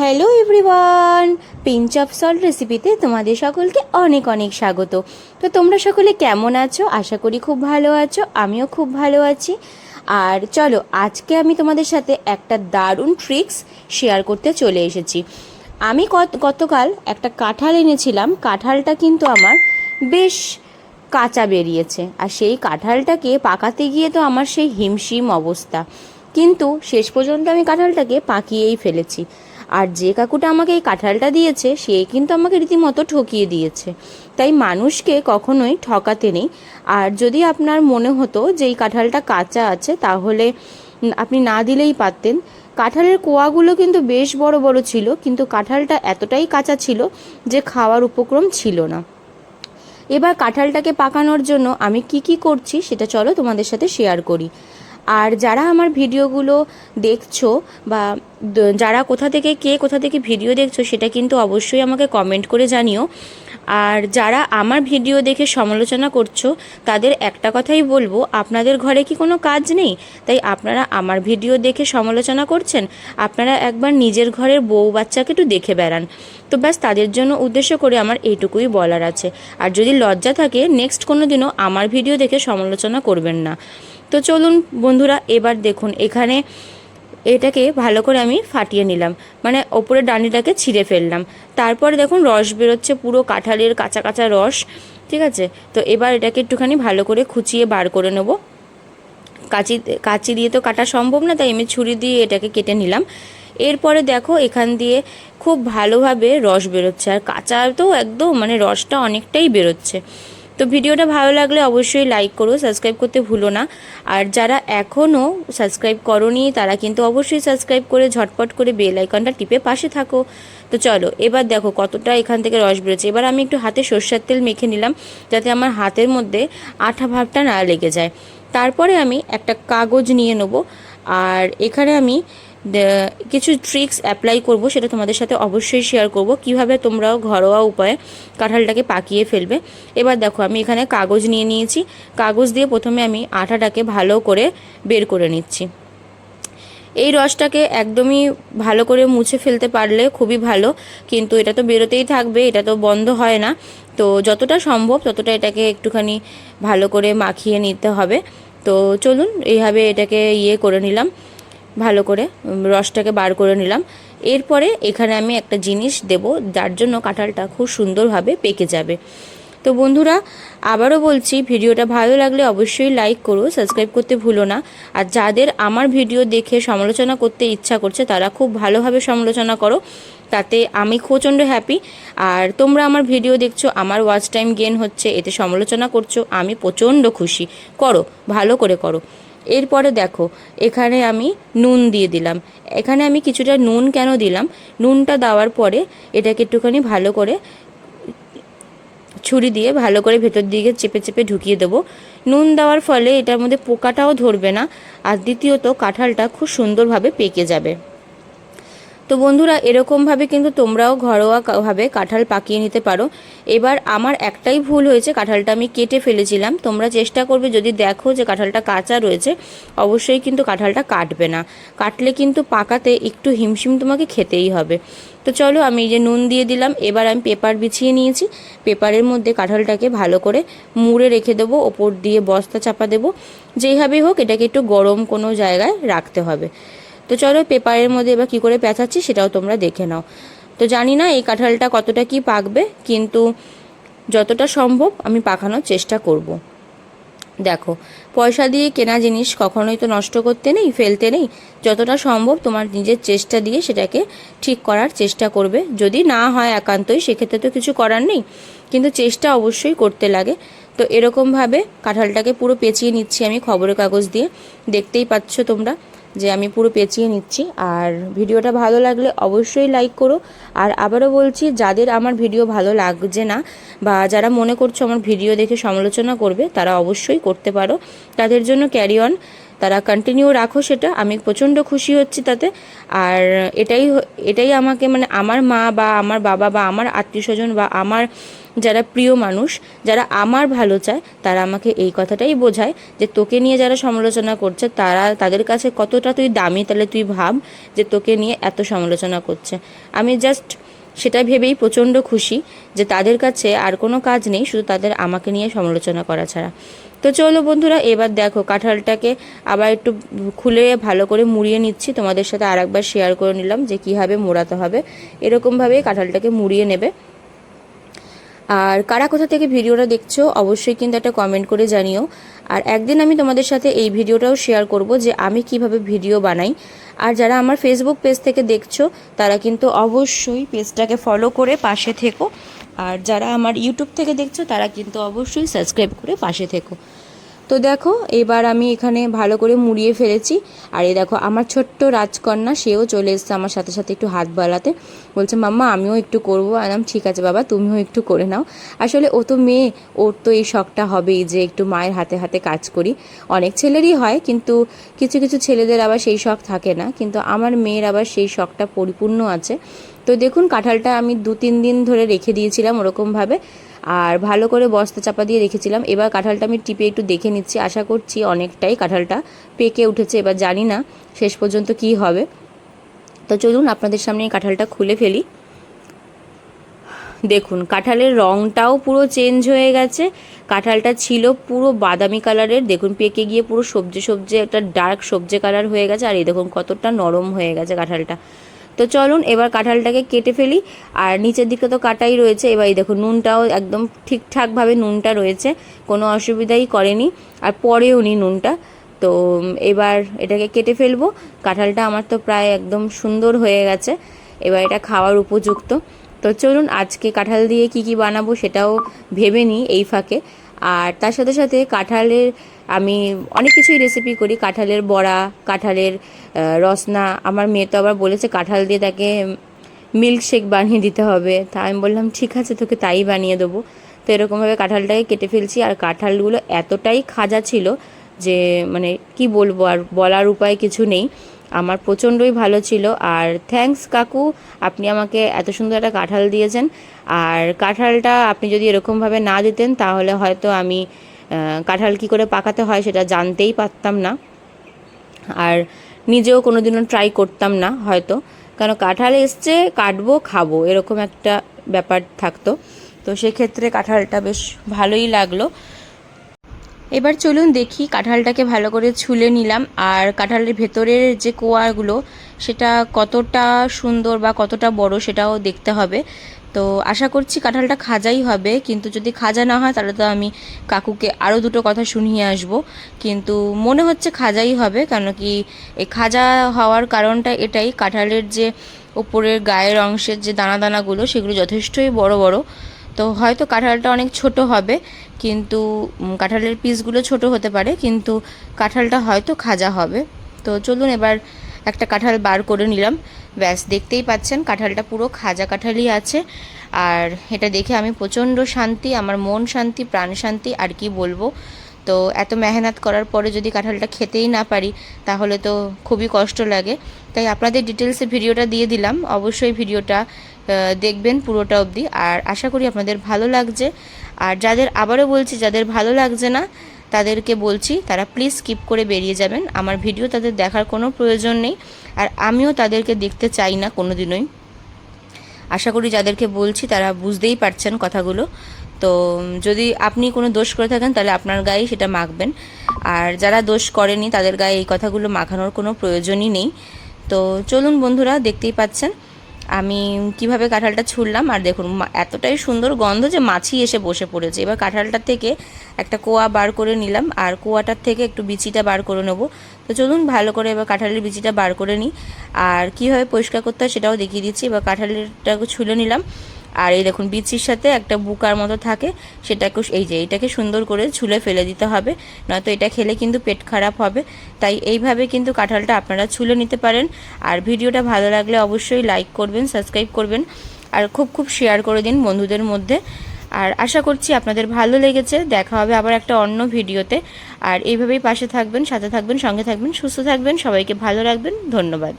Hello everyone pinch of salt রেসিপিতে তোমাদের সকলকে অনেক অনেক স্বাগত। তো তোমরা সকলে কেমন আছো? আশা করি খুব ভালো আছো, আমিও খুব ভালো আছি। আর চলো, আজকে আমি তোমাদের সাথে একটা দারুণ ট্রিক্স শেয়ার করতে চলে এসেছি। আমি গত গতকাল একটা কাঁঠাল এনেছিলাম, কাঁঠালটা কিন্তু আমার বেশ কাঁচা বেরিয়েছে। আর সেই কাঁঠালটাকে পাকাতে গিয়ে তো আমার সেই হিমশিম অবস্থা। কিন্তু শেষ পর্যন্ত আমি কাঁঠালটাকে পাকিয়েই ফেলেছি। আর যে কাকুটা আমাকে এই কাঁঠালটা দিয়েছে, সে কিন্তু আমাকে রীতিমতো ঠকিয়ে দিয়েছে। তাই মানুষকে কখনোই ঠকাতে নেই। আর যদি আপনার মনে হতো যে এই কাঁঠালটা কাঁচা আছে, তাহলে আপনি না দিলেই পারতেন। কাঁঠালের কোয়াগুলো কিন্তু বেশ বড় বড় ছিল, কিন্তু কাঁঠালটা এতটাই কাঁচা ছিল যে খাওয়ার উপক্রম ছিল না। এবার কাঁঠালটাকে পাকানোর জন্য আমি কি কি করছি, সেটা চলো তোমাদের সাথে শেয়ার করি। আর যারা আমার ভিডিওগুলো দেখছ বা যারা কোথা থেকে কে কোথা থেকে ভিডিও দেখছ সেটা কিন্তু অবশ্যই আমাকে কমেন্ট করে জানিও। আর যারা আমার ভিডিও দেখে সমালোচনা করছ, তাদের একটা কথাই বলব, আপনাদের ঘরে কি কোনো কাজ নেই? তাই আপনারা আমার ভিডিও দেখে সমালোচনা করছেন, আপনারা একবার নিজের ঘরের বউ বাচ্চাকে একটু দেখে বেড়ান। তো ব্যাস, তাদের জন্য উদ্দেশ্য করে আমার এইটুকুই বলার আছে। আর যদি লজ্জা থাকে নেক্সট কোনো দিনও আমার ভিডিও দেখে সমালোচনা করবেন না। তো চলুন বন্ধুরা, এবার দেখুন, এখানে এটাকে ভালো করে আমি ফাটিয়ে নিলাম। মানে ওপরের ডানিটাকে ছিঁড়ে ফেললাম। তারপরে দেখুন, রস বেরোচ্ছে পুরো কাঁঠালের কাঁচা কাঁচা রস, ঠিক আছে? তো এবার এটাকে একটুখানি ভালো করে খুচিয়ে বার করে নেব। কাঁচি কাঁচি দিয়ে তো কাটা সম্ভব না, তাই আমি ছুরি দিয়ে এটাকে কেটে নিলাম। এরপরে দেখো, এখান দিয়ে খুব ভালোভাবে রস বেরোচ্ছে। আর কাঁচা তো একদম মানে রসটা অনেকটাই বেরোচ্ছে। তো ভিডিওটা ভালো লাগলে অবশ্যই লাইক করো সাবস্ক্রাইব করতে ভুলো না। আর যারা এখনও সাবস্ক্রাইব করনি, তারা কিন্তু অবশ্যই সাবস্ক্রাইব করে ঝটপট করে বেল আইকনটা টিপে পাশে থাকো। তো চলো, এবার দেখো কতটা এখান থেকে রস বেরোচ্ছে। এবার আমি একটু হাতে সর্ষের তেল মেখে নিলাম, যাতে আমার হাতের মধ্যে আঠা ভাবটা না লেগে যায়। তারপরে আমি একটা কাগজ নিয়ে নেব। আর এখানে আমি কিছু ট্রিক্স অ্যাপ্লাই করব সেটা তোমাদের সাথে অবশ্যই শেয়ার করব। কীভাবে তোমরাও ঘরোয়া উপায়ে কাঁঠালটাকে পাকিয়ে ফেলবে। এবার দেখো, আমি এখানে কাগজ নিয়ে নিয়েছি। কাগজ দিয়ে প্রথমে আমি আঠাটাকে ভালো করে বের করে নিচ্ছি। এই রসটাকে একদমই ভালো করে মুছে ফেলতে পারলে খুবই ভালো, কিন্তু এটা তো বেরোতেই থাকবে, এটা তো বন্ধ হয় না। তো যতটা সম্ভব ততটা এটাকে একটুখানি ভালো করে মাখিয়ে নিতে হবে। তো চলুন, এইভাবে এটাকে ইয়ে করে নিলাম। ভালো করে রসটাকে বার করে নিলাম। এরপরে এখানে আমি একটা জিনিস দেব, যার জন্য কাঁঠালটা খুব সুন্দরভাবে পেকে যাবে। তো বন্ধুরা, আবারও বলছি, ভিডিওটা ভালো লাগলে অবশ্যই লাইক করো, সাবস্ক্রাইব করতে ভুলো না। আর যাদের আমার ভিডিও দেখে সমালোচনা করতে ইচ্ছা করছে, তারা খুব ভালোভাবে সমালোচনা করো, তাতে আমি প্রচণ্ড হ্যাপি আর তোমরা আমার ভিডিও দেখছ, আমার ওয়াচ টাইম গেন হচ্ছে, এতে সমালোচনা করছ, আমি প্রচণ্ড খুশি। করো, ভালো করে করো। এরপরে দেখো, এখানে আমি নুন দিয়ে দিলাম। এখানে আমি কিছুটা নুন কেন দিলাম? নুনটা দেওয়ার পরে এটাকে একটুখানি ভালো করে ছুরি দিয়ে ভালো করে ভেতর দিকে চেপে চেপে ঢুকিয়ে দেবো। নুন দেওয়ার ফলে এটার মধ্যে পোকাটাও ধরবে না। আর দ্বিতীয়ত, কাঁঠালটা খুব সুন্দরভাবে পেকে যাবে। তো বন্ধুরা, এরকমভাবে কিন্তু তোমরাও ঘরোয়া কা- ভাবে কাঁঠাল পাকিয়ে নিতে পারো। এবার আমার একটাই ভুল হয়েছে, কাঁঠালটা আমি কেটে ফেলেছিলাম। তোমরা চেষ্টা করবে, যদি দেখো যে কাঁঠালটা কাঁচা রয়েছে, অবশ্যই কিন্তু কাঁঠালটা কাটবে না। কাটলে কিন্তু পাকাতে একটু হিমশিম তোমাকে খেতেই হবে। তো চলো, আমি এই যে নুন দিয়ে দিলাম, এবার আমি পেপার বিছিয়ে নিয়েছি। পেপারের মধ্যে কাঁঠালটাকে ভালো করে মুড়ে রেখে দেবো, ওপর দিয়ে বস্তা চাপা দেবো। যেইভাবেই হোক, এটাকে একটু গরম কোনো জায়গায় রাখতে হবে। তো চলো পেপারের মধ্যে এবার কী করে পেঁচাচ্ছি সেটাও তোমরা দেখে নাও। তো জানি না এই কাঁঠালটা কতটা কি পাকবে, কিন্তু যতটা সম্ভব আমি পাকানোর চেষ্টা করব। দেখো, পয়সা দিয়ে কেনা জিনিস কখনোই তো নষ্ট করতে নেই, ফেলতে নেই। যতটা সম্ভব তোমার নিজের চেষ্টা দিয়ে সেটাকে ঠিক করার চেষ্টা করবে। যদি না হয় একান্তই, সেক্ষেত্রে তো কিছু করার নেই। কিন্তু চেষ্টা অবশ্যই করতে লাগে। তো এরকমভাবে কাঁঠালটাকে পুরো পেঁচিয়ে নিচ্ছি আমি খবরের কাগজ দিয়ে। দেখতেই পাচ্ছ তোমরা। যে আমি পুরো পেঁচিয়ে নিচ্ছি। আর ভিডিওটা ভালো লাগলে অবশ্যই লাইক করো। আর আবারও বলছি, যাদের আমার ভিডিও ভালো লাগছে না বা যারা মনে করছ আমার ভিডিও দেখে সমালোচনা করবে, তারা অবশ্যই করতে পারো। তাদের জন্য ক্যারি অন তারা কন্টিনিউ রাখো সেটা। আমি প্রচণ্ড খুশি হচ্ছি তাতে। আর এটাই এটাই আমাকে মানে আমার মা বা আমার বাবা বা আমার আত্মীয় স্বজন বা আমার যারা প্রিয় মানুষ, যারা আমার ভালো চায়, তারা আমাকে এই কথাটাই বোঝায় যে তোকে নিয়ে যারা সমালোচনা করছে, তারা তাদের কাছে কতটা তুই দামি তাহলে তুই ভাব যে তোকে নিয়ে এত সমালোচনা করছে। আমি জাস্ট সেটা ভেবেই প্রচণ্ড খুশি যে তাদের কাছে আর কোনো কাজ নেই, শুধু তাদের আমাকে নিয়ে সমালোচনা করা ছাড়া। তো চলো বন্ধুরা, এবার দেখো কাঁঠালটাকে আবার একটু খুলে ভালো করে মুড়িয়ে নিচ্ছি। তোমাদের সাথে আরেকবার শেয়ার করে নিলাম যে কীভাবে মোড়াতে হবে। এরকমভাবেই কাঁঠালটাকে মুড়িয়ে নেবে। আর কারা কোথা থেকে ভিডিওটা দেখছ, অবশ্যই কিন্তু একটা কমেন্ট করে জানিও। আর একদিন আমি তোমাদের সাথে এই ভিডিওটাও শেয়ার করব যে আমি কীভাবে ভিডিও বানাই। আর যারা আমার ফেসবুক পেজ থেকে দেখছ, তারা কিন্তু অবশ্যই পেজটাকে ফলো করে পাশে থেকো। আর যারা আমার ইউটিউব থেকে দেখছ, তারা কিন্তু অবশ্যই সাবস্ক্রাইব করে পাশে থেকো। তো দেখো, এবার আমি এখানে ভালো করে মুড়িয়ে ফেলেছি। আর এই দেখো, আমার ছোট্ট রাজকন্যা, সেও চলে এসছে আমার সাথে সাথে একটু হাত বালাতে বলছে, মাম্মা, আমিও একটু করব। আনাম ঠিক আছে বাবা, তুমিও একটু করে নাও। আসলে ও তো মেয়ে, ওর তো এই শখটা হবেই যে একটু মায়ের হাতে হাতে কাজ করি। অনেক ছেলেরই হয়, কিন্তু কিছু কিছু ছেলেদের আবার সেই শখ থাকে না। কিন্তু আমার মেয়ের আবার সেই শখটা পরিপূর্ণ আছে। তো দেখুন, কাঁঠালটা আমি দু, তিন দিন ধরে রেখে দিয়েছিলাম ওরকমভাবে। আর ভালো করে বস্তা চাপা দিয়ে রেখেছিলাম। এবার কাঁঠালটা আমি টিপে একটু দেখে নিচ্ছি। আশা করছি অনেকটাই কাঁঠালটা পেকে উঠেছে। এবার জানি না শেষ পর্যন্ত কি হবে। তো চলুন আপনাদের সামনে এই কাঁঠালটা খুলে ফেলি। দেখুন, কাঁঠালের রঙটাও পুরো চেঞ্জ হয়ে গেছে। কাঁঠালটা ছিল পুরো বাদামি কালারের। দেখুন, পেকে গিয়ে পুরো সবজি সবজি একটা ডার্ক সবজি কালার হয়ে গেছে। আর এই দেখুন, কতটা নরম হয়ে গেছে কাঁঠালটা। তো চলুন, এবার কাঁঠালটাকে কেটে ফেলি। আর নিচের দিকে তো কাটাই রয়েছে। এবার এই দেখুন, নুনটাও একদম ঠিকঠাকভাবে নুনটা রয়েছে। কোনো অসুবিধাই করেনি। আর পরেও নি নুনটা। তো এবার এটাকে কেটে ফেলব। কাঁঠালটা আমার তো প্রায় একদম সুন্দর হয়ে গেছে। এবার এটা খাওয়ার উপযুক্ত। তো চলুন, আজকে কাঁঠাল দিয়ে কি কি বানাবো সেটাও ভেবে নিই এই ফাঁকে। আর তার সাথে সাথে কাঁঠালের, আমি অনেক কিছুই রেসিপি করি। কাঁঠালের বড়া, কাঁঠালের রসনা। আমার মেয়ে তো আবার বলেছে, কাঁঠাল দিয়ে তাকে মিল্কশেক বানিয়ে দিতে হবে। তা আমি বললাম, ঠিক আছে, তোকে তাই বানিয়ে দেবো। তো এরকমভাবে কাঁঠালটাকে কেটে ফেলছি। আর কাঁঠালগুলো এতটাই খাজা ছিল যে মানে কি বলব, আর বলার উপায় কিছু নেই। আমার প্রচণ্ডই ভালো ছিল। আর থ্যাঙ্কস কাকু, আপনি আমাকে এত সুন্দর একটা কাঁঠাল দিয়েছেন। আর কাঁঠালটা আপনি যদি এরকমভাবে না দিতেন, তাহলে হয়তো আমি কাঁঠাল কী করে পাকাতে হয় সেটা জানতেই পারতাম না। আর নিজেও কোনোদিনও ট্রাই করতাম না হয়তো। কারণ কাঁঠাল এসছে, কাটবো, খাব, এরকম একটা ব্যাপার থাকতো। তো সেক্ষেত্রে কাঁঠালটা বেশ ভালোই লাগল। এবার চলুন দেখি কাঁঠালটাকে ভালো করে ছুলে নিলাম। আর কাঁঠালের ভেতরের যে কোয়াগুলো, সেটা কতটা সুন্দর বা কতটা বড় সেটাও দেখতে হবে। তো আশা করছি কাঁঠালটা খাজাই হবে। কিন্তু যদি খাজা না হয়, তাহলে তো আমি কাকুকে আরও দুটো কথা শুনিয়ে আসব। কিন্তু মনে হচ্ছে খাজাই হবে, কেন কি এই খাজা হওয়ার কারণটা এটাই। কাঁঠালের যে ওপরের গায়ের অংশের যে দানা দানাগুলো, সেগুলো যথেষ্টই বড় বড়। তো হয়তো কাঁঠালটা অনেক ছোট হবে, কিন্তু কাঁঠালের পিসগুলো ছোট হতে পারে, কিন্তু কাঁঠালটা হয়তো খাজা হবে। তো চলুন এবার একটা কাঁঠাল বার করে নিলাম। ব্যাস, দেখতেই পাচ্ছেন কাঁঠালটা পুরো খাজা কাঁঠালই আছে। আর এটা দেখে আমি প্রচণ্ড শান্তি, আমার মন শান্তি, প্রাণ শান্তি, আর কি বলব। তো এত মেহনত করার পরে যদি কাঁঠালটা খেতেই না পারি, তাহলে তো খুবই কষ্ট লাগে। তাই আপনাদের ডিটেলসে ভিডিওটা দিয়ে দিলাম। অবশ্যই ভিডিওটা দেখবেন পুরোটা অবধি। আর আশা করি আপনাদের ভালো লাগছে। আর যাদের, আবারও বলছি, যাদের ভালো লাগছে না, তাদেরকে বলছি, তারা প্লিজ স্কিপ করে বেরিয়ে যাবেন। আমার ভিডিও তাদের দেখার কোনো প্রয়োজন নেই। আর আমিও তাদেরকে দেখতে চাই না কোনো দিনই আশা করি যাদেরকে বলছি, তারা বুঝতেই পারছেন কথাগুলো। তো, যদি আপনি কোনো দোষ করে থাকেন, তাহলে আপনার গায়েই সেটা মাখবেন। আর যারা দোষ করেনি, তাদের গায়ে এই কথাগুলো মাখানোর কোনো প্রয়োজনই নেই। তো, চলুন বন্ধুরা, দেখতেই পাচ্ছেন। আমি কীভাবে কাঁঠালটা ছুললাম আর দেখুন এতটাই সুন্দর গন্ধ যে মাছি এসে বসে পড়েছে। এবার কাঁঠালটার থেকে একটা কোয়া বার করে নিলাম, আর কোয়াটার থেকে একটু বিচিটা বার করে নেব। তো চলুন, ভালো করে এবার কাঁঠালের বিচিটা বার করে নিই। আর কীভাবে পরিষ্কার করতে হয় সেটাও দেখিয়ে দিচ্ছি। এবার কাঁঠালেরটাকে ছুলে নিলাম। আর এই দেখুন, বিচির সাথে একটা বুকার মতো থাকে, সেটাকে এই যে এটাকে সুন্দর করে ছুলে ফেলে দিতে হবে, নয়তো এটা খেলে কিন্তু পেট খারাপ হবে। তাই এইভাবে কিন্তু কাঁঠালটা আপনারা ছুলে নিতে পারেন। আর ভিডিওটা ভালো লাগলে অবশ্যই লাইক করবেন সাবস্ক্রাইব করবেন, আর খুব খুব শেয়ার করে দিন বন্ধুদের মধ্যে। আর আশা করছি আপনাদের ভালো লেগেছে, দেখা হবে আবার একটা অন্য ভিডিওতে। আর এইভাবেই পাশে থাকবেন, সাথে থাকবেন, সঙ্গে থাকবেন, সুস্থ থাকবেন, সবাইকে ভালো রাখবেন, ধন্যবাদ।